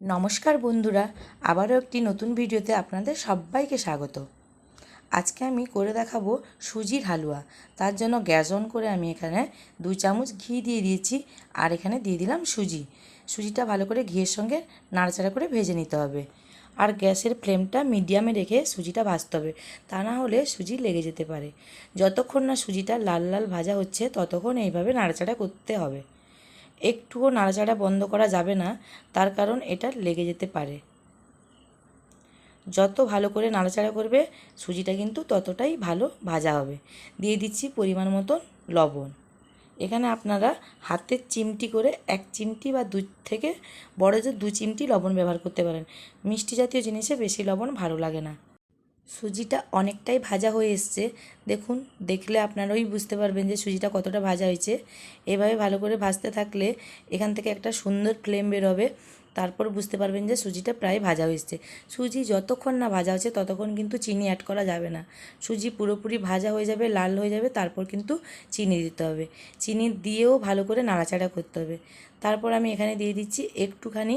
নমস্কার বন্ধুরা, আবারও একটি নতুন ভিডিওতে আপনাদের সবাইকে স্বাগত। আজকে আমি করে দেখাবো সুজির হালুয়া। তার জন্য গ্যাস অন করে আমি এখানে দুই চামচ ঘি দিয়ে দিয়েছি আর এখানে দিয়ে দিলাম সুজি। সুজিটা ভালো করে ঘিয়ের সঙ্গে নাড়াচাড়া করে ভেজে নিতে হবে। আর গ্যাসের ফ্লেমটা মিডিয়ামে রেখে সুজিটা ভাজতে হবে, তা না হলে সুজি লেগে যেতে পারে। যতক্ষণ না সুজিটা লাল লাল ভাজা হচ্ছে, ততক্ষণ এইভাবে নাড়াচাড়া করতে হবে। একটুও নাড়াচাড়া বন্ধ করা যাবে না, তার কারণ এটা লেগে যেতে পারে। যত ভালো করে নাড়াচাড়া করবে, সুজিটা কিন্তু ততটাই ভালো ভাজা হবে। দিয়ে দিচ্ছি পরিমাণ মতন লবণ। এখানে আপনারা হাতের চিমটি করে এক চিমটি বা দু থেকে বড় যে দু চিমটি লবণ ব্যবহার করতে পারেন। মিষ্টি জাতীয় জিনিসে বেশি লবণ ভালো লাগে না। সুজিটা অনেকটাই ভাজা হয়ে এসছে। দেখুন, দেখলে আপনারাই বুঝতে পারবেন যে সুজিটা কতটা ভাজা হয়েছে। এভাবে ভালো করে ভাজতে থাকলে এখান থেকে একটা সুন্দর ফ্লেম বেরোবে। তারপর বুঝতে পারবেন যে সুজিটা প্রায় ভাজা হয়েছে সুজি যতক্ষণ না ভাজা হচ্ছে, ততক্ষণ কিন্তু চিনি অ্যাড করা যাবে না। সুজি পুরোপুরি ভাজা হয়ে যাবে, লাল হয়ে যাবে, তারপর কিন্তু চিনি দিতে হবে। চিনি দিয়েও ভালো করে নাড়াচাড়া করতে হবে। তারপর আমি এখানে দিয়ে দিচ্ছি একটুখানি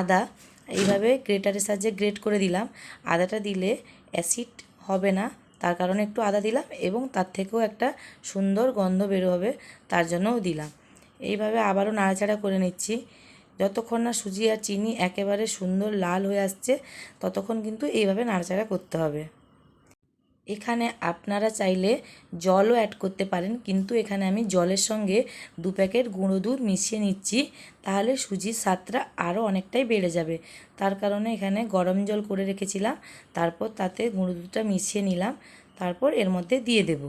আদা। এইভাবে গ্রেটারের সাহায্যে গ্রেট করে দিলাম। আদাটা দিলে অ্যাসিড হবে না, তার কারণে একটু আদা দিলাম এবং তার থেকেও একটা সুন্দর গন্ধ বেরো হবে, তার জন্যও দিলাম। এইভাবে আবারও নাড়াচাড়া করে নিচ্ছি। যতক্ষণ না সুজি আর চিনি একেবারে সুন্দর লাল হয়ে আসছে, ততক্ষণ কিন্তু এইভাবে নাড়াচাড়া করতে হবে। এখানে আপনারা চাইলে জলও অ্যাড করতে পারেন, কিন্তু এখানে আমি জলের সঙ্গে দু প্যাকেট গুঁড়ো দুধ মিশিয়ে নিচ্ছি, তাহলে সুজির স্বাদটা আরও অনেকটাই বেড়ে যাবে। তার কারণে এখানে গরম জল করে রেখেছিলাম, তারপর তাতে গুঁড়ো দুধটা মিশিয়ে নিলাম, তারপর এর মধ্যে দিয়ে দেব।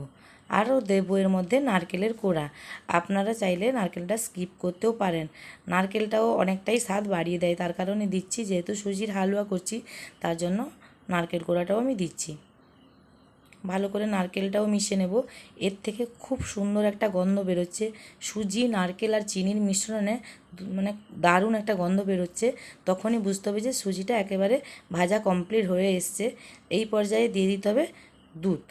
আরও দেবো এর মধ্যে নারকেলের কোড়া। আপনারা চাইলে নারকেলটা স্কিপ করতেও পারেন। নারকেলটাও অনেকটাই স্বাদ বাড়িয়ে দেয়, তার কারণে দিচ্ছি, যেহেতু সুজির হালুয়া করছি, তার জন্য নারকেল কোড়াটাও আমি দিচ্ছি। ভালো করে নারকেলটাও মিশিয়ে নেব। এর থেকে খুব সুন্দর একটা গন্ধ বেরোচ্ছে। সুজি, নারকেল আর চিনির মিশ্রণে মানে দারুণ একটা গন্ধ বেরোচ্ছে। তখনই বুঝতে হবে যে সুজিটা একেবারে ভাজা কমপ্লিট হয়ে এসছে। এই পর্যায়ে দিয়ে দিতে হবে দুধ।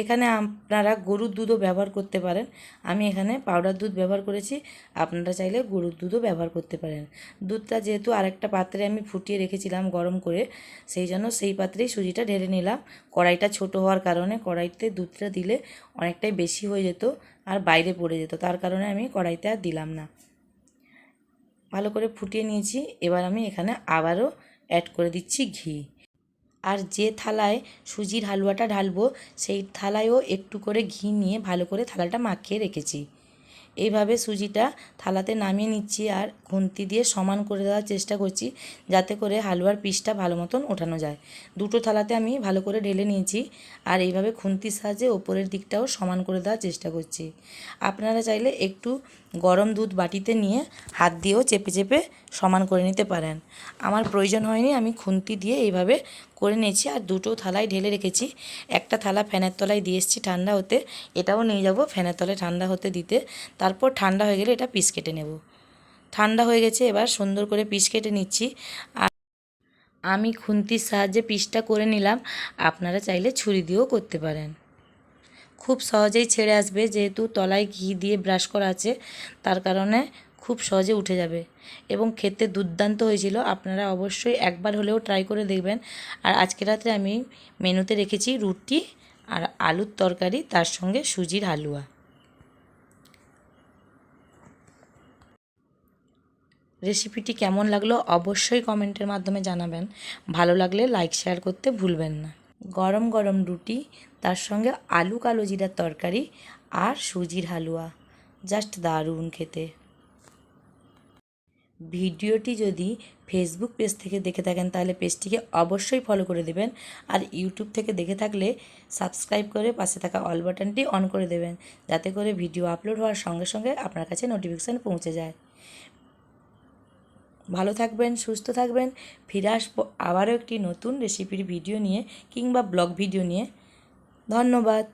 এখানে আপনারা গরুর দুধও ব্যবহার করতে পারেন। আমি এখানে পাউডার দুধ ব্যবহার করেছি। আপনারা চাইলে গরুর দুধও ব্যবহার করতে পারেন। দুধটা যেহেতু আরেকটা পাত্রে আমি ফুটিয়ে রেখেছিলাম গরম করে, সেই জন্য সেই পাত্রেই সুজিটা ঢেলে নিলাম। কড়াইটা ছোট হওয়ার কারণে কড়াইতে দুধটা দিলে অনেকটাই বেশি হয়ে যেত আর বাইরে পড়ে যেত, তার কারণে আমি কড়াইতে আর দিলাম না। ভালো করে ফুটিয়ে নিয়েছি। এবার আমি এখানে আবারও অ্যাড করে দিচ্ছি ঘি। আর যে থালায় সুজির হালুয়াটা ঢালবো, সেই থালায়ও একটু করে ঘি নিয়ে ভালো করে থালাটা মাখিয়ে রেখেছি। এইভাবে সুজিটা থালাতে নামিয়ে নিচ্ছি আর খুন্তি দিয়ে সমান করে দেওয়ার চেষ্টা করছি যাতে করে হালুয়ার পিসটা ভালো মতন ওঠানো যায়। দুটো থালাতে আমি ভালো করে ঢেলে নিয়েছি আর এইভাবে খুন্তির সাহায্যে ওপরের দিকটাও সমান করে দেওয়ার চেষ্টা করছি। আপনারা চাইলে একটু গরম দুধ বাটিতে নিয়ে হাত দিয়েও চেপে চেপে সমান করে নিতে পারেন। আমার প্রয়োজন হয়নি আমি খুন্তি দিয়ে এইভাবে করে নিয়েছি আর দুটো থালায় ঢেলে রেখেছি। একটা থালা ফ্যানের তলায় দিয়ে এসেছি ঠান্ডা হতে। এটাও নিয়ে যাব ফ্যানের তলায় ঠান্ডা হতে দিতে। তারপর ঠান্ডা হয়ে গেলে এটা পিস কেটে নেব। ঠান্ডা হয়ে গেছে, এবার সুন্দর করে পিস কেটে নিচ্ছি। আর আমি খুন্তির সাহায্যে পিসটা করে নিলাম। আপনারা চাইলে ছুরি দিয়েও করতে পারেন। খুব সহজেই ছেড়ে আসবে, যেহেতু তলায় ঘি দিয়ে ব্রাশ করা আছে, তার কারণে খুব সহজে উঠে যাবে। এবং খেতে দুর্দান্ত হয়েছিল। আপনারা অবশ্যই একবার হলেও ট্রাই করে দেখবেন। আর আজকে রাত্রে আমি মেনুতে রেখেছি রুটি আর আলুর তরকারি, তার সঙ্গে সুজির হালুয়া। রেসিপিটি কেমন লাগল অবশ্যই কমেন্টের মাধ্যমে জানাবেন। ভালো লাগলে লাইক শেয়ার করতে ভুলবেন না। গরম গরম রুটি, তার সঙ্গে আলু কালো জিরার তরকারি আর সুজির হালুয়া। জাস্ট দারুণ খেতে। ভিডিওটি যদি ফেসবুক পেজ থেকে দেখে থাকেন, তাহলে পেজটিকে অবশ্যই ফলো করে দেবেন। আর ইউটিউব থেকে দেখে থাকলে সাবস্ক্রাইব করে পাশে থাকা অল বাটনটি অন করে দেবেন, যাতে করে ভিডিও আপলোড হওয়ার সঙ্গে সঙ্গে আপনার কাছে নোটিফিকেশান পৌঁছে যায়। ভালো থাকবেন, সুস্থ থাকবেন, ফিরে আসব আবারও একটি নতুন রেসিপির ভিডিও নিয়ে কিংবা ব্লগ ভিডিও নিয়ে। ধন্যবাদ।